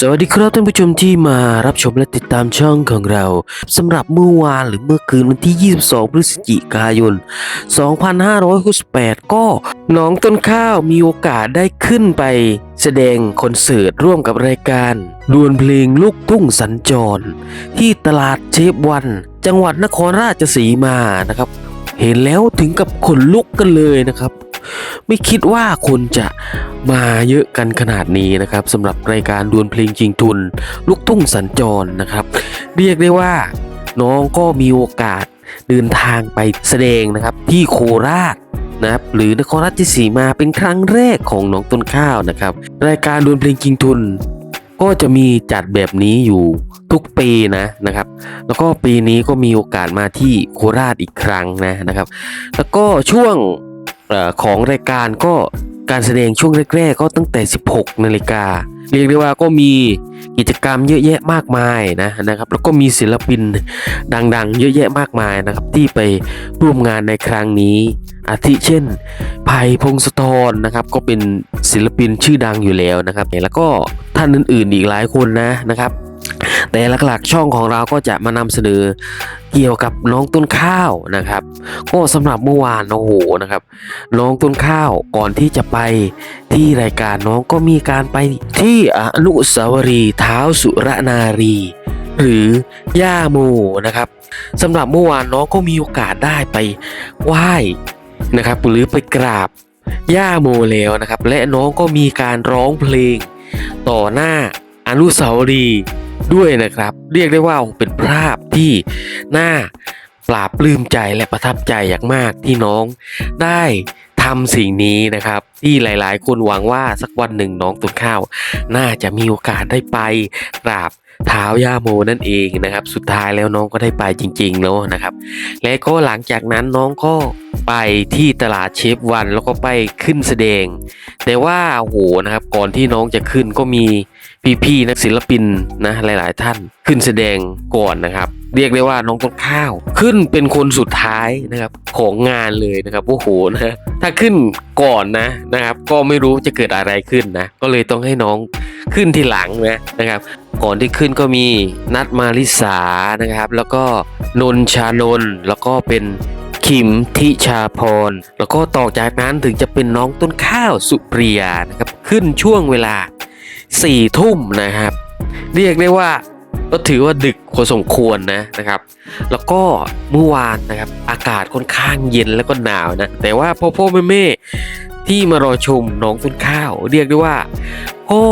สวัสดีครับท่านผู้ชมที่มารับชมและติดตามช่องของเราสำหรับเมื่อวานหรือเมื่อคืนวันที่ 22 พฤศจิกายน 2568 ก็น้องต้นข้าวมีโอกาสได้ขึ้นไป แสดงคอนเสิร์ตร่วมกับรายการดวลเพลงลูกทุ่งสัญจร ที่ตลาดเชฟวัน จังหวัดนครราชสีมานะครับ เห็นแล้วถึงกับขนลุกกันเลยนะครับ ไม่คิดว่าคนจะมาเยอะกันขนาดนี้นะครับสำหรับรายการดวลเพลงจริงทุน ลูกทุ่งสัญจรนะครับ เรียกได้ว่าน้องก็มีโอกาสเดินทางไปแสดงนะครับที่โคราชนะครับหรือนครราชสีมาเป็นครั้งแรกของน้องต้นข้าวนะครับ รายการดวลเพลงจริงทุน ก็จะมีจัดแบบนี้อยู่ทุกปีนะนะครับ แล้วก็ปีนี้ก็มีโอกาสมาที่โคราชอีกครั้งนะนะครับ แล้วก็ช่วง ของรายการก็การแสดงช่วงแรกๆก็ตั้งแต่ 16นาฬิกาเรียกได้ว่าก็มีกิจกรรมเยอะแยะมากมายนะนะครับแล้วก็มีศิลปินดังๆ เยอะแยะมากมายนะครับที่ไปร่วมงานในครั้งนี้ อาทิเช่นไผ่พงศธรนะครับก็เป็นศิลปินชื่อดังอยู่แล้วนะครับแล้วก็ท่านอื่นๆอีกหลายคนนะนะครับ แต่หลักๆช่องของเราก็จะมานำเสนอเกี่ยวกับน้องต้นข้าวนะครับ ก็สำหรับเมื่อวานโอ้โหนะครับ น้องต้นข้าวก่อนที่จะไปที่รายการน้องก็มีการไปที่อนุสาวรีย์เท้าสุรนารี หรือย่าโมนะครับสำหรับเมื่อวานน้องก็มีโอกาสได้ไปไหว้นะครับ หรือไปกราบย่าโมแล้วนะครับ และน้องก็มีการร้องเพลงต่อหน้าอนุสาวรีย์ ด้วยนะครับ เรียกได้ว่าเป็นภาพที่น่าปราบปลื้มใจและประทับใจอย่างมากที่น้องได้ทำสิ่งนี้นะครับ ที่หลายๆ คนหวังว่าสักวันหนึ่งน้องต้นข้าว น่าจะมีโอกาสได้ไปกราบเท้าย่าโมนั่นเองนะครับ สุดท้ายแล้วน้องก็ได้ไปจริงๆเนาะนะครับ และก็หลังจากนั้นน้องก็ไปที่ตลาดเชฟวันแล้วก็ไปขึ้นแสดง แต่ว่าโอ้โหนะครับก่อนที่น้องจะขึ้นก็มี พี่ๆนักศิลปินนะหลาย ๆ ท่านขึ้นแสดงก่อนนะครับ เรียกได้ว่าน้องต้นข้าวขึ้นเป็นคนสุดท้ายนะครับของงานเลยนะครับโอ้โหนะถ้าขึ้นก่อนนะนะครับ ก็ไม่รู้จะเกิดอะไรขึ้นนะ ก็เลยต้องให้น้องขึ้นทีหลังนะนะครับ ก่อนที่ขึ้นก็มีนัดมาริสานะครับ แล้วก็นนชานนแล้วก็เป็นขิมทิชาพร แล้วก็ต่อจากนั้นถึงจะเป็นน้องต้นข้าวสุปรียานะครับ ขึ้นช่วงเวลา สี่ทุ่มนะครับ เรียกได้ว่าก็ถือว่าดึกพอสมควรนะนะครับ แล้วก็เมื่อวานนะครับอากาศค่อนข้างเย็นแล้วก็หนาวนะ แต่ว่าพ่อพ่อแม่แม่ที่มารอชมน้องต้นข้าว เรียกได้ว่าก็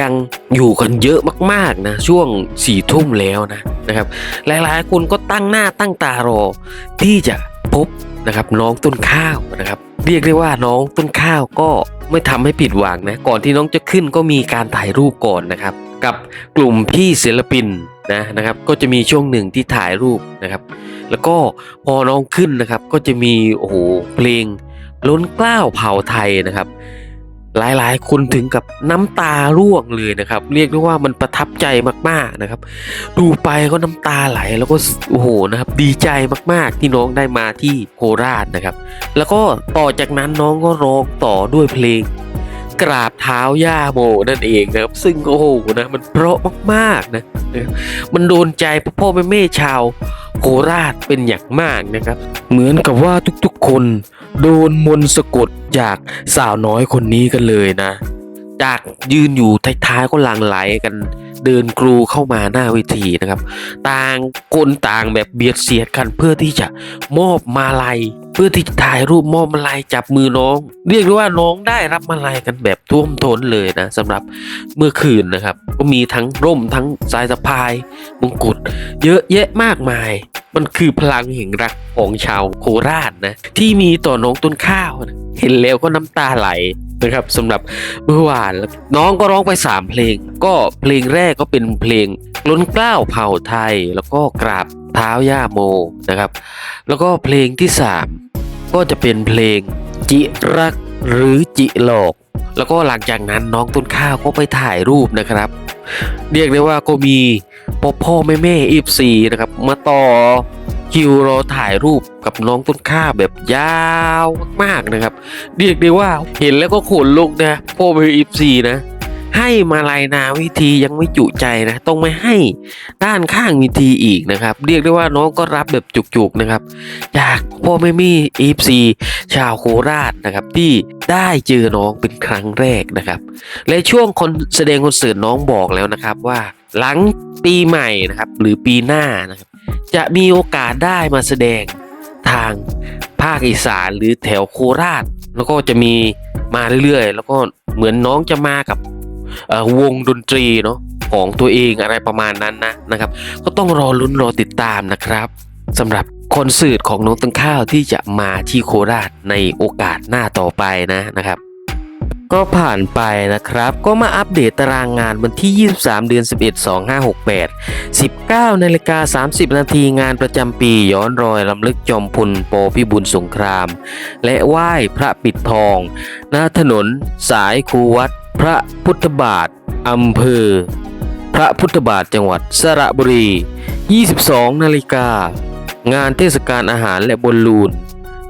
ยังอยู่กันเยอะมากๆนะช่วงสี่ทุ่มแล้วนะนะครับ หลายๆคนก็ตั้งหน้าตั้งตารอที่จะพบนะครับน้องต้นข้าวนะครับ เรียกได้ว่าน้องต้นข้าวก็ไม่ทำให้ผิดหวังนะก่อนที่น้องจะขึ้นก็มีการถ่ายรูปก่อนนะครับ กับกลุ่มพี่ศิลปินนะนะครับ ก็จะมีช่วงหนึ่งที่ถ่ายรูปนะครับ แล้วก็พอน้องขึ้นนะครับก็จะมีโอ้โหเพลงล้นกล้าวเผ่าไทยนะครับ หลายๆ คนถึงกับน้ำตาร่วงเลยนะครับ เรียกได้ว่ามันประทับใจมากๆนะครับ ดูไปก็น้ำตาไหลแล้วก็โอ้โหนะครับ ดีใจมากๆที่น้องได้มาที่โคราชนะครับ แล้วก็ต่อจากนั้นน้องก็ร้องต่อด้วยเพลง กราบเท้าย่าโมนั่นเองนะครับ ซึ่งโอ้โหนะมันเพราะมากๆนะมันโดนใจพ่อพ่อแม่แม่ชาวโคราชเป็นอย่างมากนะครับ เหมือนกับว่าทุกๆคน โดนมนต์สะกดจากสาวน้อยคนนี้กันเลยนะ จากยืนอยู่ท้ายๆก็หลังไหลกันเดินกรูเข้ามาหน้าเวทีนะครับ ต่างคนต่างแบบเบียดเสียดกันเพื่อที่จะมอบมาลัย เพื่อที่จะถ่ายรูปมอบมาลัยจับมือน้อง เรียกได้ว่าน้องได้รับมาลัยกันแบบท่วมท้นเลยนะสำหรับเมื่อคืนนะครับ ก็มีทั้งร่มทั้งสายสะพายมงกุฎเยอะแยะมากมาย มันคือพลังแห่งรักของชาวโคราชนะที่มีต่อน้องต้นข้าวนะเห็นแล้วก็น้ำตาไหล นะครับสำหรับเมื่อวานน้องก็ร้องไป 3 เพลง ก็เพลงแรกก็เป็นเพลงล้นเกล้าวเผ่าไทย แล้วก็กราบเท้าย่าโมนะครับ แล้วก็เพลงที่ 3 ก็จะเป็นเพลงจิรักหรือจิหลอกแล้วก็หลังจากนั้นน้องต้นข้าวก็ไปถ่ายรูปนะครับ เรียกได้ว่าก็มีพ่อพ่อแม่แม่อีฟซีนะครับ มาต่อ คิวรอถ่ายรูปกับน้องต้นข้าแบบยาวมากๆนะครับ เรียกได้ว่าเห็นแล้วก็ขนลุกนะพ่อแม่อีฟซีนะ ให้มาลายนาวิธียังไม่จุใจนะ ต้องไม่ให้ด้านข้างวิธีอีกนะครับ เรียกได้ว่าน้องก็รับแบบจุกๆนะครับ จากพ่อแม่มี่อีฟซีชาวโคราชนะครับ ที่ได้เจอน้องเป็นครั้งแรกนะครับ และช่วงคนแสดงคอนเสิร์ตน้องบอกแล้วนะครับว่าหลังปีใหม่นะครับ หรือปีหน้านะครับ จะมีโอกาสได้มาแสดงทางภาคอีสานหรือแถวโคราช แล้วก็จะมีมาเรื่อยๆ แล้วก็เหมือนน้องจะมากับวงดนตรีเนาะของตัวเองอะไรประมาณนั้นนะนะครับ ก็ต้องรอลุ้นรอติดตามนะครับสำหรับคอนเสิร์ตของน้องต้นข้าวที่จะมาที่โคราชในโอกาสหน้าต่อไปนะนะครับ ก็ผ่านไปนะครับ ก็มาอัปเดตตารางงานวันที่ 23 เดือน 11 2568 19นาฬิกา30 นาทีงานประจำปีย้อนรอยลำลึกจอมพลปพิบูลสงคราม และไหว้พระปิดทอง หน้าถนนสายคูวัด พระพุทธบาทอำเภอ พระพุทธบาทจังหวัดสระบุรี 22 นาฬิกางานเทศกาลอาหารและบอลลูน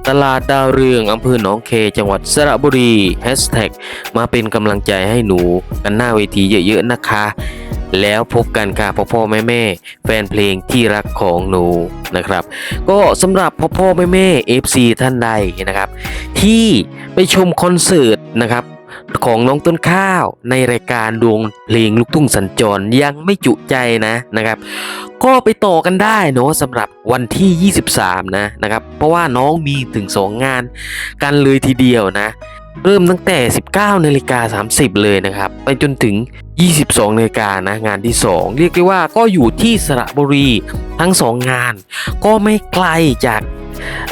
ตลาดดาวเรืองอำเภอหนองเค จังหวัดสระบุรีแฮชแท็กมาเป็นกำลังใจให้หนูกันหน้าเวทีเยอะๆนะคะ แล้วพบกันค่ะพ่อพ่อแม่แม่แฟนเพลงที่รักของหนูนะครับ ก็สำหรับพ่อพ่อแม่แม่ FC ท่านใดนะครับ ที่ไปชมคอนเสิร์ตนะครับ ของน้องต้นข้าวในรายการดวงเพลงลูกทุ่งสัญจรยังไม่จุใจนะนะครับ ก็ไปต่อกันได้เนาะสำหรับวันที่ 23 นะนะครับ เพราะว่าน้องมีถึง 2 งานกันเลยทีเดียวนะ เริ่มตั้งแต่ 19นาฬิกา30 เลยนะครับ ไปจนถึง 22นาฬิกานะงานที่ 2 เรียกได้ว่าก็อยู่ที่สระบุรีทั้ง 2 งาน ก็ไม่ไกลจาก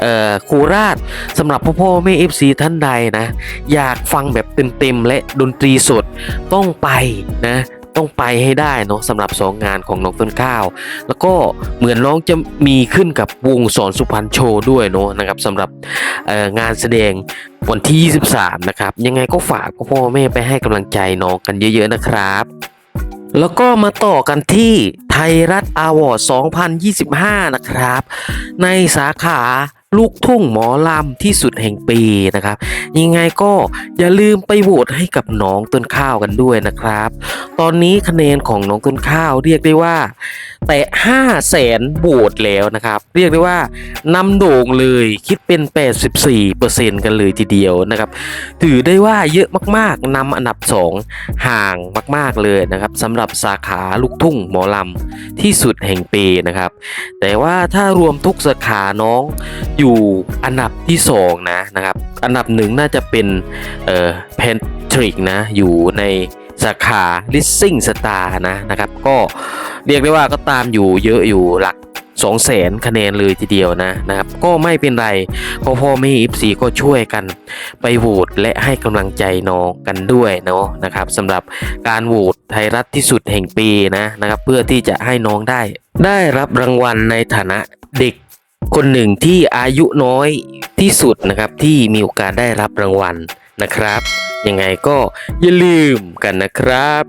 เอ่อโคราชสำหรับพ่อพ่อแม่เอฟซีท่านใดนะ อยากฟังแบบเต็มๆและดนตรีสดต้องไปนะต้องไปให้ได้เนาะสำหรับสองงานของน้องต้นข้าว แล้วก็เหมือนน้องจะมีขึ้นกับวงสอนสุพรรณโชว์ด้วยเนาะนะครับสำหรับงานแสดงวันที่ 23 นะครับ ยังไงก็ฝากพ่อพ่อแม่ไปให้กำลังใจน้องกันเยอะ ๆนะครับ แล้วก็มาต่อกันที่ไทยรัฐอาวอร์ด2025 นะครับ ในสาขาลูกทุ่งหมอลำที่สุดแห่งปีนะครับ ยังไงก็อย่าลืมไปโหวตให้กับน้องต้นข้าวกันด้วยนะครับ ตอนนี้คะแนนของน้องต้นข้าวเรียกได้ว่าแต่5แสนโหวตแล้วนะครับ เรียกได้ว่านำโด่งเลยคิดเป็น 84%กันเลยทีเดียวนะครับ ถือได้ว่าเยอะมากๆนำอันดับ 2 ห่างมากๆเลยนะครับสำหรับสาขาลูกทุ่งหมอลำที่สุดแห่งปีนะครับ แต่ว่าถ้ารวมทุกสาขาน้องอยู่อันดับที่ 2 นะนะครับ อันดับหนึ่งน่าจะเป็นเอ่อแพนทริกนะอยู่ใน สาขา Lissing Star นะนะครับ ก็เรียกได้ว่าก็ตามอยู่เยอะอยู่หลัก2 0 0แสนคะแนนเลยทีเดียวนะนะครับ ก็ไม่เป็นไรพราะพ่อแม่อิฟซีก็ช่วยกันไปโหวตและให้กำลังใจน้องกันด้วยเนาะนะครับสำหรับการโหวตไทยรัฐที่สุดแห่งปีนะนะครับ เพื่อที่จะให้น้องได้ ได้รับรางวัลในฐานะเด็กคนหนึ่งที่อายุน้อยที่สุดนะครับที่มีโอกาสได้รับรางวัล นะครับ ยังไงก็อย่าลืมกันนะครับ